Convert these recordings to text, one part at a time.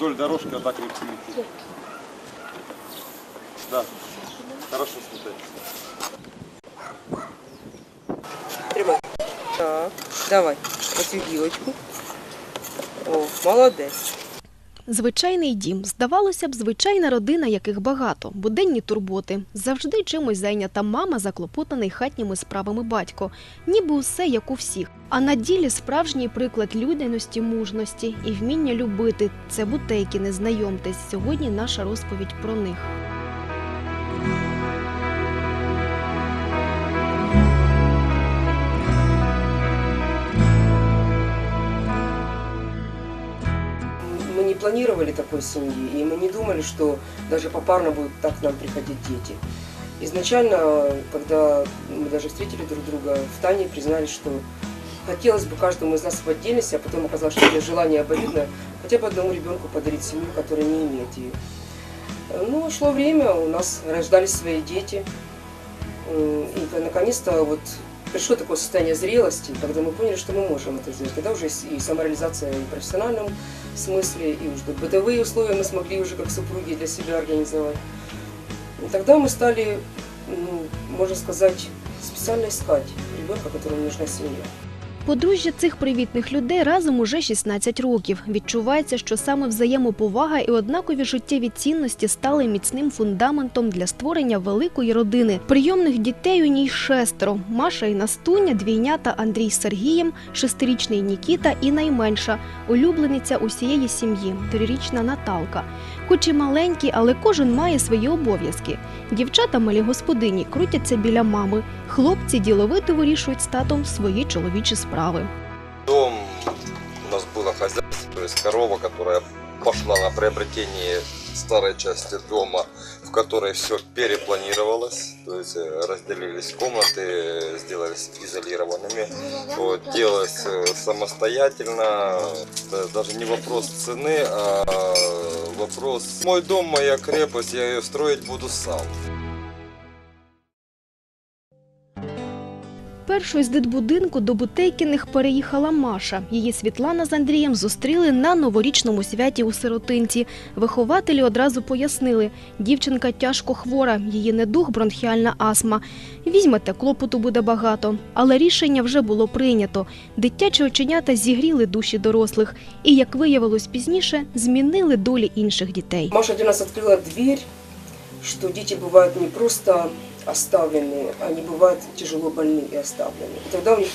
вдоль дорожки, а так крепко летит. Да, хорошо сметать. Прямо. Так, давай, эту гилочку. О, молодец. Звичайний дім. Здавалося б, звичайна родина, яких багато, буденні турботи. Завжди чимось зайнята мама, заклопотаний хатніми справами батько. Ніби усе як у всіх. А на ділі справжній приклад людяності, мужності і вміння любити. Це бутейки, не знайомтесь. Сьогодні наша розповідь про них. Планировали такой семьи, и мы не думали, что даже попарно будут так к нам приходить дети. Изначально, когда мы даже встретили друг друга, в Тане признались, что хотелось бы каждому из нас в отдельности, а потом оказалось, что это желание обоюдно, хотя бы одному ребенку подарить семью, которая не имеет ее. Ну, шло время, у нас рождались свои дети. И наконец-то вот пришло такое состояние зрелости, когда мы поняли, что мы можем это сделать. Когда уже и самореализация и в профессиональном смысле, и уже бытовые условия мы смогли уже как супруги для себя организовать. И тогда мы стали, ну, можно сказать, специально искать ребенка, которому нужна семья. Подружжя цих привітних людей разом уже 16 років. Відчувається, що саме взаємоповага і однакові життєві цінності стали міцним фундаментом для створення великої родини. Прийомних дітей у ній шестеро: Маша і Настуня, двійнята Андрій з Сергієм, шестирічний Нікіта і найменша улюблениця усієї сім'ї, трирічна Наталка. Хоч і маленькі, але кожен має свої обов'язки. Дівчата малі господині крутяться біля мами. Хлопці діловито вирішують з татом свої чоловічі справи Дом у нас было хозяйство, то есть корова, которая пошла на приобретение старой части дома, в которой все перепланировалось, то есть э, разделились комнаты, сделались изолированными, вот, делалось э, самостоятельно, Это даже не вопрос цены, а вопрос мой дом, моя крепость, я ее строить буду сам. Першою з дитбудинку до Бутейкіних переїхала Маша. Її Світлана з Андрієм зустріли на новорічному святі у сиротинці. Вихователі одразу пояснили, дівчинка тяжко хвора, її недух бронхіальна астма. Візьмете, клопоту буде багато. Але рішення вже було прийнято. Дитячі оченята зігріли душі дорослих і, як виявилось пізніше, змінили долі інших дітей. Маша для нас открыла дверь, что дети бывают не просто оставленные, они бывают тяжело больны и оставлены. И тогда у них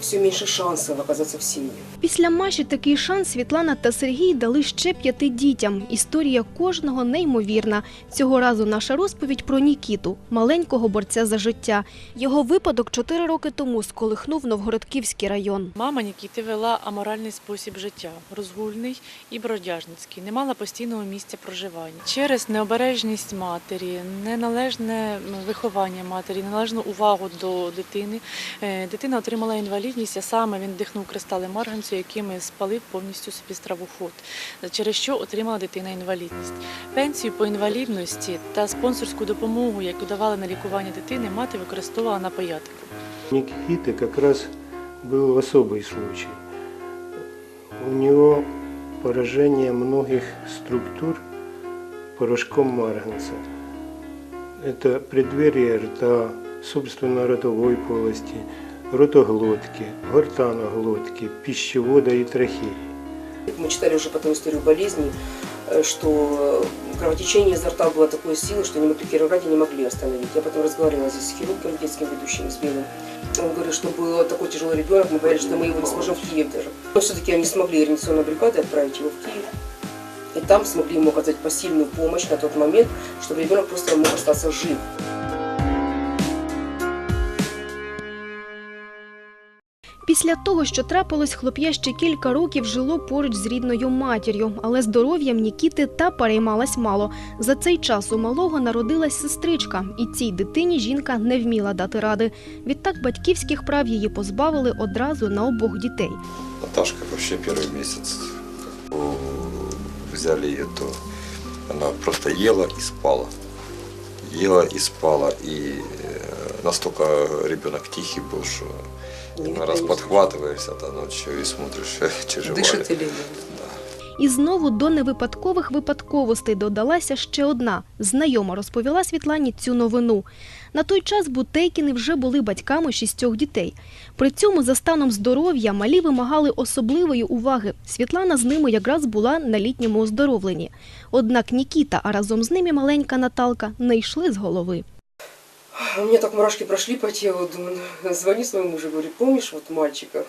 все меньше шансов оказаться в семье. Після Маші такий шанс Світлана та Сергій дали ще п'яти дітям. Історія кожного неймовірна. Цього разу наша розповідь про Нікіту, маленького борця за життя. Його випадок чотири роки тому сколихнув Новгородківський район. Мама Нікіти вела аморальний спосіб життя, розгульний і бродяжницький, не мала постійного місця проживання. Через необережність матері, неналежне виховання матері, неналежну увагу до дитини. е, Дитина отримала інвалідність, а саме він вдихнув кристали марганцю, якими спалив повністю собі стравоход, через що отримала дитина інвалідність. Пенсію по інвалідності та спонсорську допомогу, яку давали на лікування дитини, мати використовувала на паятику. Никиты как раз был особый случай. У него поражение многих структур порошком марганца. Это преддверие рта, собственно, ротовой полости, ротоглотки, гортаноглотки, пищевода и трахеи. Мы читали уже потом историю болезни, э, что кровотечение изо рта было такой силы, что они могли Кировграде не могли остановить. Я потом разговаривала здесь с хирургом детским ведущим, с Белым. Он говорит, что был такой тяжелый ребенок, мы боялись, что мы его не сможем в Киев даже. Но все-таки они смогли реанимационной бригадой отправить его в Киев. И там смогли ему оказать посильную помощь на тот момент, чтобы ребенок просто мог остаться жив. Після того, що трапилось, хлоп'я ще кілька років жило поруч з рідною матір'ю, але здоров'ям Нікіти та переймалась мало. За цей час у малого народилась сестричка, і цій дитині жінка не вміла дати ради. Відтак батьківських прав її позбавили одразу на обох дітей. Наташка вообще первый месяц как бы, взяли ее, то она просто ела и спала. Ела и спала. И э, настолько ребенок тихий был, что Никто раз подхватываешься до ночи и смотришь, тяжело. Дышит или нет? І знову до невипадкових випадковостей додалася ще одна. Знайома розповіла Світлані цю новину. На той час Бутейкіни вже були батьками шістьох дітей. При цьому за станом здоров'я малі вимагали особливої уваги. Світлана з ними якраз була на літньому оздоровленні. Однак Нікіта, а разом з ними маленька Наталка не йшли з голови. У меня так мурашки прошли по телу, думаю, ну, звони своему мужу, говорю, помнишь вот мальчика?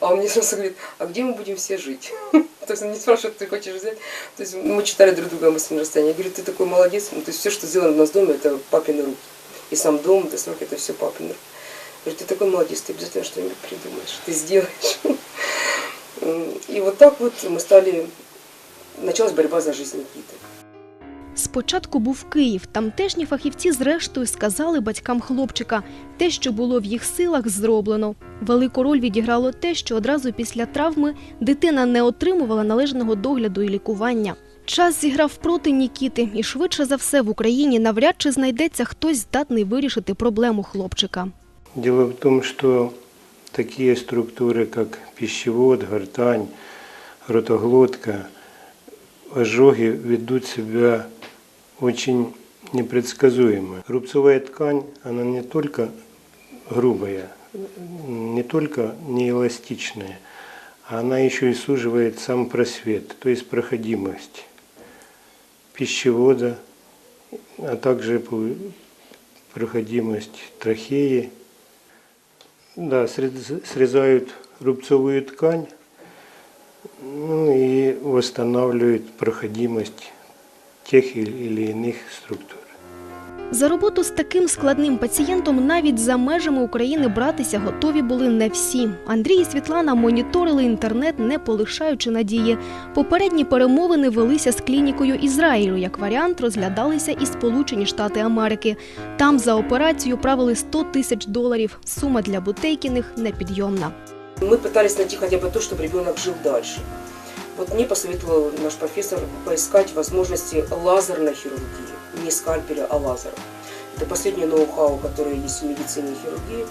А он мне сразу говорит, а где мы будем все жить? То есть он не спрашивает, ты хочешь взять? То есть мы читали друг друга мысленное расстояние. Я говорю, ты такой молодец, ну, то есть все, что сделано у нас в доме, это папины руки. И сам дом, и срок, это все папины руки. Говорю, ты такой молодец, ты обязательно что-нибудь придумаешь, ты сделаешь. И вот так вот мы стали, началась борьба за жизнь Никиты. Спочатку був Київ. Тамтешні фахівці зрештою сказали батькам хлопчика, те, що було в їх силах, зроблено. Велику роль відіграло те, що одразу після травми дитина не отримувала належного догляду і лікування. Час зіграв проти Нікіти, і швидше за все в Україні навряд чи знайдеться хтось здатний вирішити проблему хлопчика. Дело в том, что такие структуры, как пищевод, гортань, ротоглотка, ожоги ведут себя очень непредсказуемо. Рубцовая ткань, она не только грубая, не только неэластичная, она еще и суживает сам просвет, то есть проходимость пищевода, а также проходимость трахеи. Да, срез- срезают рубцовую ткань, ну и восстанавливают проходимость тех или или иных структур. За роботу з таким складним пацієнтом навіть за межами України братися готові були не всі. Андрій і Світлана моніторили інтернет, не полишаючи надії. Попередні перемовини велися з клінікою Ізраїлю. Як варіант, розглядалися і Сполучені Штати Америки. Там за операцію правили 100 тисяч доларів. Сума для Бутейкіних непідйомна. Мы пытались найти хотя бы то, чтобы ребенок жил дальше. Вот мне посоветовал наш профессор поискать возможности лазерной хирургии. Не скальпеля, а лазера. Это последнее ноу-хау, которое есть в медицине и хирургии.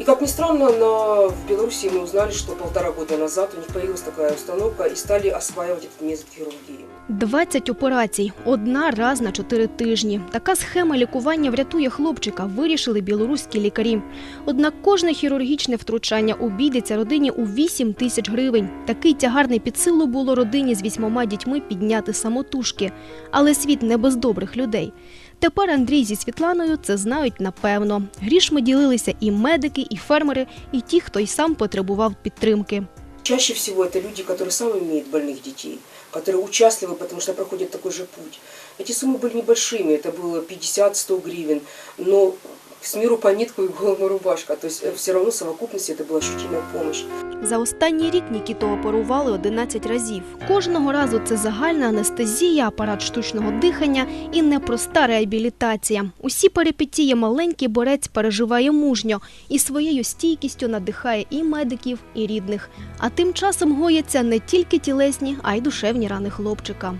И как ни странно, на, в Беларуси мы узнали, что полтора года назад у них появилась такая установка и стали осваивать этот метод хирургии. 20 операцій, одна раз на 4 тижні. Така схема лікування врятує хлопчика, вирішили білоруські лікарі. Однак кожне хірургічне втручання обійдеться родині у 8 тисяч гривень. Такий тягарний під силу було родині з вісьмома дітьми підняти самотужки. Але світ не без добрих людей. Тепер Андрій зі Світланою це знають напевно. Грішми ділилися і медики, і фермери, і ті, хто й сам потребував підтримки. Чаще всего это люди, которые сами имеют больных детей, которые участливы, потому что проходят такой же путь. Эти суммы были небольшими, это было 50-100 гривен, но с миру по нитку и голову рубашка. То есть все равно в совокупности это была ощутимая помощь. За останній рік Нікіту оперували 11 разів. Кожного разу це загальна анестезія, апарат штучного дихання і непроста реабілітація. Усі перипетії маленький борець переживає мужньо і своєю стійкістю надихає і медиків, і рідних. А тим часом гояться не тільки тілесні, а й душевні рани хлопчика.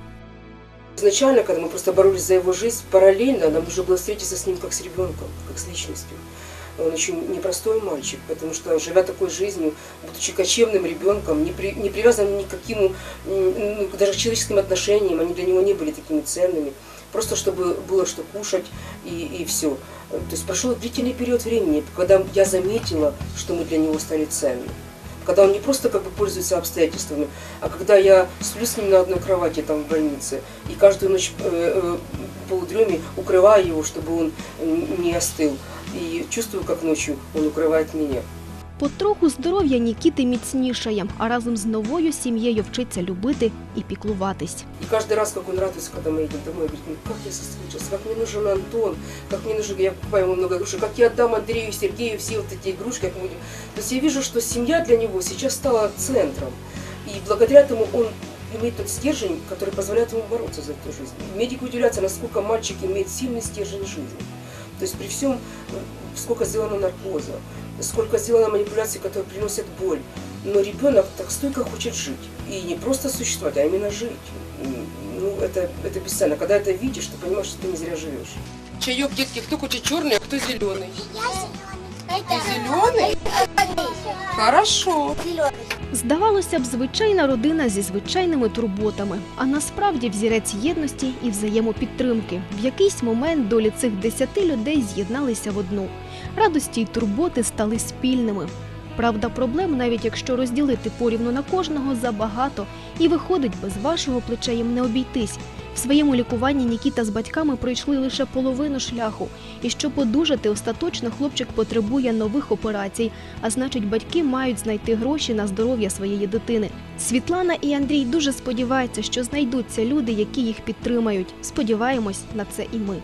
Изначально, когда мы просто боролись за его жизнь, параллельно нам нужно было встретиться с ним как с ребенком, как с личностью. Он очень непростой мальчик, потому что, живя такой жизнью, будучи кочевным ребенком, не, при- не привязанным ни к каким, ну, даже к человеческим отношениям, они для него не были такими ценными. Просто чтобы было что кушать и, и все. То есть прошел длительный период времени, когда я заметила, что мы для него стали ценны. Когда он не просто как бы пользуется обстоятельствами, а когда я сплю с ним на одной кровати там в больнице, и каждую ночь э, э, в полудреме укрываю его, чтобы он м, не остыл. И чувствую, как ночью он укрывает меня. Потроху здоров'я Нікіти міцнішає, а разом з новою сім'єю вчиться любити і піклуватись. И каждый раз, как он радуется, когда мы едем домой, говорит, ну как я соскучился, как мне нужен Антон, как мне нужен, я покупаю ему много игрушек, как я отдам Андрею, Сергею все вот эти игрушки. Как мы будем. То есть я вижу, что семья для него сейчас стала центром. И благодаря этому он имеет тот стержень, который позволяет ему бороться за эту жизнь. Медики удивляются, насколько мальчик имеет сильный стержень жизни. То есть при всем, э, сколько сделано наркоза, сколько сделано манипуляций, которые приносят боль. Но ребенок так стойко хочет жить. И не просто существовать, а именно жить. М, Ну, это, это бесценно. Когда это видишь, ты понимаешь, что ты не зря живешь. Чаек, детки, кто хочет черный, а кто зеленый? Я зеленый. Зеленый? Хорошо. Здавалося б, звичайна родина зі звичайними турботами, а насправді взірець єдності і взаємопідтримки. В якийсь момент долі цих десяти людей з'єдналися в одну. Радості й турботи стали спільними. Правда, проблем, навіть якщо розділити порівну на кожного, забагато, і виходить, без вашого плеча їм не обійтись. Своєму лікуванні Нікіта з батьками пройшли лише половину шляху. І щоб одужати, остаточно хлопчик потребує нових операцій, а значить, батьки мають знайти гроші на здоров'я своєї дитини. Світлана і Андрій дуже сподіваються, що знайдуться люди, які їх підтримають. Сподіваємось на це і ми.